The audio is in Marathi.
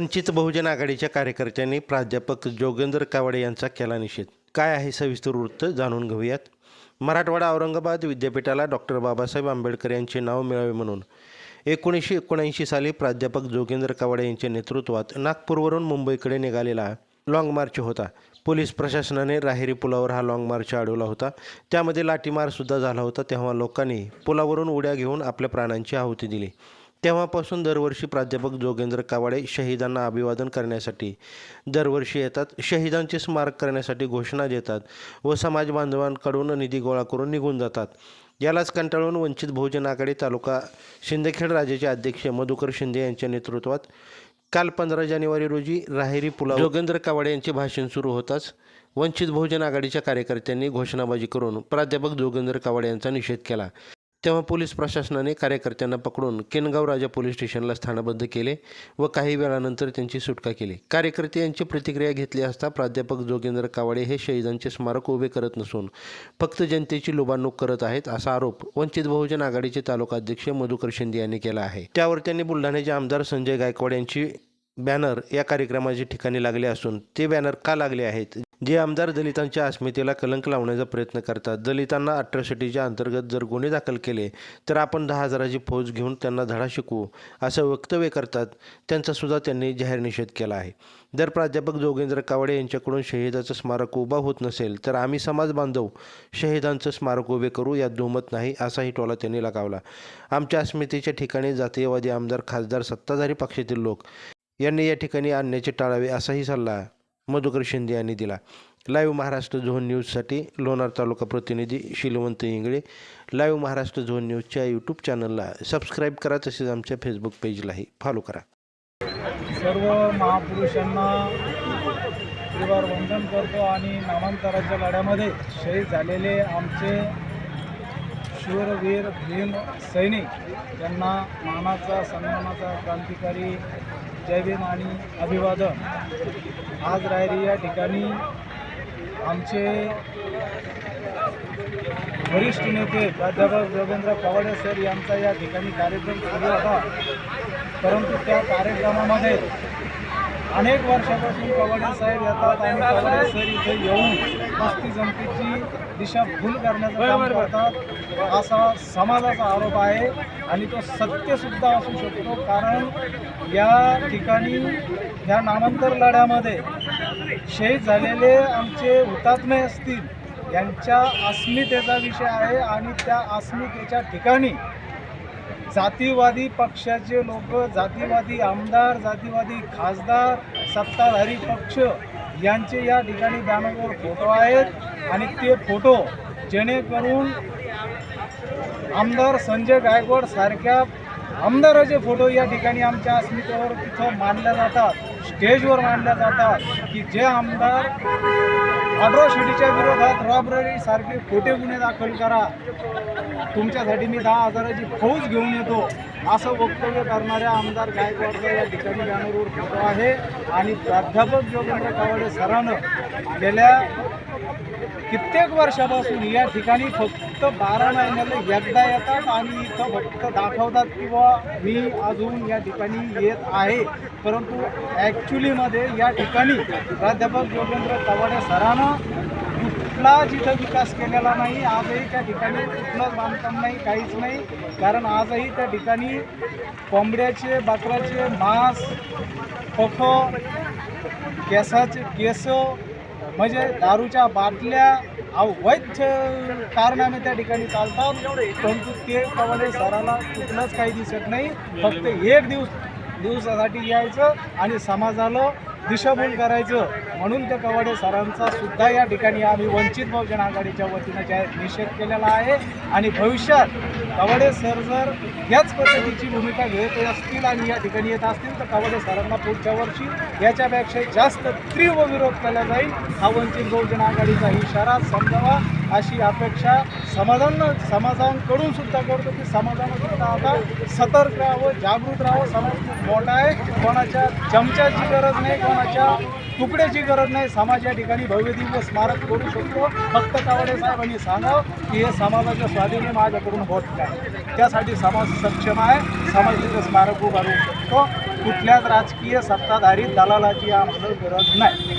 वंचित बहुजन आघाडीच्या कार्यकर्त्यांनी प्राध्यापक जोगेंद्र कावडे यांचा केला निषेध. काय आहे सविस्तर वृत्त जाणून घेऊयात. मराठवाडा औरंगाबाद विद्यापीठाला डॉक्टर बाबासाहेब आंबेडकर यांचे नाव मिळावे म्हणून एकोणीसशे एकोणऐंशी साली प्राध्यापक जोगेंद्र कावडे यांच्या नेतृत्वात नागपूरवरून मुंबईकडे निघालेला लाँग मार्च होता. पोलीस प्रशासनाने राहेरी पुलावर हा लाँग मार्च अडवला होता. त्यामध्ये लाठीमारसुद्धा झाला होता तेव्हा लोकांनी पुलावरून उड्या घेऊन आपल्या प्राणांची आहुती दिली. तेव्हापासून दरवर्षी प्राध्यापक जोगेंद्र कावाडे शहीदांना अभिवादन करण्यासाठी दरवर्षी येतात. शहीदांचे स्मारक करण्यासाठी घोषणा देतात व समाज बांधवांकडून निधी गोळा करून निघून जातात. यालाच कंटाळून वंचित बहुजन आघाडी तालुका शिंदेखेड राजाचे अध्यक्ष मधुकर शिंदे यांच्या नेतृत्वात काल पंधरा जानेवारी रोजी राहेरी पुला जोगेंद्र कावाडे यांचे भाषण सुरू होताच वंचित बहुजन आघाडीच्या कार्यकर्त्यांनी घोषणाबाजी करून प्राध्यापक जोगेंद्र कावाडे यांचा निषेध केला. तेव्हा पोलीस प्रशासनाने कार्यकर्त्यांना पकडून केनगाव राजा पोलीस स्टेशनला स्थानबद्ध केले व काही वेळानंतर त्यांची सुटका केली. कार्यकर्ते यांची प्रतिक्रिया घेतली असता प्राध्यापक जोगेंद्र कावाडे हे शहीदांचे स्मारक उभे करत नसून फक्त जनतेची लुबाडणूक करत आहेत असा आरोप वंचित बहुजन आघाडीचे तालुका अध्यक्ष मधुकर शिंदे यांनी केला आहे. त्यावर त्यांनी बुलढाण्याचे आमदार संजय गायकवाड यांची बॅनर या कार्यक्रमाच्या ठिकाणी लागले असून ते बॅनर का लागले आहेत? जे आमदार दलितांच्या अस्मितेला कलंक लावण्याचा प्रयत्न करतात. दलितांना अट्रॉसिटीच्या अंतर्गत जर गुन्हे दाखल केले तर आपण दहा हजाराची फौज घेऊन त्यांना धडा शिकवू असं वक्तव्य करतात. त्यांचासुद्धा त्यांनी जाहीर निषेध केला आहे. जर प्राध्यापक जोगेंद्र कावडे यांच्याकडून शहीदाचं स्मारक उभा होत नसेल तर आम्ही समाज बांधव शहीदांचं स्मारक उभे करू यात दुमत नाही असाही टोला त्यांनी लगावला. आमच्या अस्मितेच्या ठिकाणी जातीयवादी आमदार खासदार सत्ताधारी पक्षातील लोक यांनी या ठिकाणी आणण्याचे टाळावे असाही सल्ला मधुकर शिंदे यांनी दिला. लाईव्ह महाराष्ट्र झोन न्यूजसाठी लोणार तालुका प्रतिनिधी शिलवंत इंगळे. लाईव्ह महाराष्ट्र झोन न्यूजच्या यूट्यूब चॅनलला सबस्क्राईब करा तसेच आमच्या फेसबुक पेजलाही फॉलो करा. सर्व महापुरुषांना परिवार वंदन करतो आणि नामांतराच्या लढ्यामध्ये शहीद झालेले आमचे शूरवीर भीम सैनिक यांना मानाचा सन्मानाचा क्रांतिकारी जय भीम आणि अभिवादन. आज रायरी या ठिकाणी आमचे वरिष्ठ नेते प्राध्यापक देवेंद्र पवाडे सर यांचा या ठिकाणी कार्यक्रम सुरू होता परंतु त्या कार्यक्रमामध्ये अनेक वर्षापासून कवाडे साहेब येतात आणि कवाडे सर इथे येऊन मस्ती जनतेची दिशाभूल करण्याचं काम करतात. असा समाजाचा आरोप आहे आणि तो सत्यसुद्धा असू शकतो कारण या ठिकाणी या नामांतर लढ्यामध्ये शहीद झालेले आमचे हुतात्मे असतील यांच्या अस्मितेचा विषय आहे आणि त्या अस्मितेच्या ठिकाणी जातीवादी पक्षाचे लोक जातीवादी आमदार जातीवादी खासदार सत्ताधारी पक्ष यांचे या ठिकाणी बॅनरवर फोटो आहेत. आणि ते फोटो जेणेकरून आमदार संजय गायकवाड सारख्या आमदाराचे फोटो या ठिकाणी आमच्या अस्मितेवर तिथं मांडल्या जातात स्टेजवर मांडल्या जातात की जे आमदार अट्रॉसिटीच्या विरोधात रॉबररी सारखे खोटे गुन्हे दाखल करा. तुमच्यासाठी मी दहा हजाराची फौज घेऊन येतो असं वक्तव्य करणाऱ्या आमदार गायकवाडचा या ठिकाणी बॅनरवर फोटो आहे. आणि प्राध्यापक योगेंद्र कावडे सरानं गेल्या कित्येक वर्षापासून या ठिकाणी फक्त बारा महिन्याला एकदा येतात आणि इथं फक्त दाखवतात किंवा मी अजून या ठिकाणी येत आहे. परंतु ॲक्च्युलीमध्ये या ठिकाणी प्राध्यापक जोगेंद्र कवाडे सरानं कुठला जिथं विकास केलेला नाही आजही त्या ठिकाणी कुठलंच बांधकाम नाही काहीच नाही. कारण आजही त्या ठिकाणी कोंबड्याचे बकऱ्याचे मांस पफ केसाचे केसं म्हणजे दारूच्या बाटल्या अवैध कारणाने त्या ठिकाणी चालतात. परंतु ते प्रमाणे सराला कुठलंच काही दिसत नाही. फक्त एक दिवस दिवसासाठी यायचं आणि समाजाला दिशाभूल करायचं म्हणून त्या कवाडे सरांचा सुद्धा या ठिकाणी आम्ही वंचित बहुजन आघाडीच्या वतीनं जाहीर निषेध केलेला आहे. आणि भविष्यात कवाडे सर जर याच पद्धतीची भूमिका घेत असतील आणि या ठिकाणी येत असतील तर कवाडे सरांना पुढच्या वर्षी याच्यापेक्षा जास्त तीव्र विरोध केला जाईल. हा वंचित बहुजन आघाडीचा इशारा समजावा. अशी अपेक्षा समाजानं समाजांकडून सुद्धा करतो की समाजानं सुद्धा आता सतर्क राहावं जागृत राहावं. समाज खूप मोठा आहे. कोणाच्या चमच्याची गरज नाही कोणाच्या तुकड्याची गरज नाही. समाज या ठिकाणी भव्य दिव्य स्मारक करू शकतो. फक्त कावडे साहेबांनी सांगावं की हे समाजाच्या स्वाधीने माझ्याकडून होत नाही. त्यासाठी समाज सक्षम आहे. समाज तिथं स्मारक उभारू शकतो. कुठल्याच राजकीय सत्ताधारी दलालाची आम्हाला गरज नाही.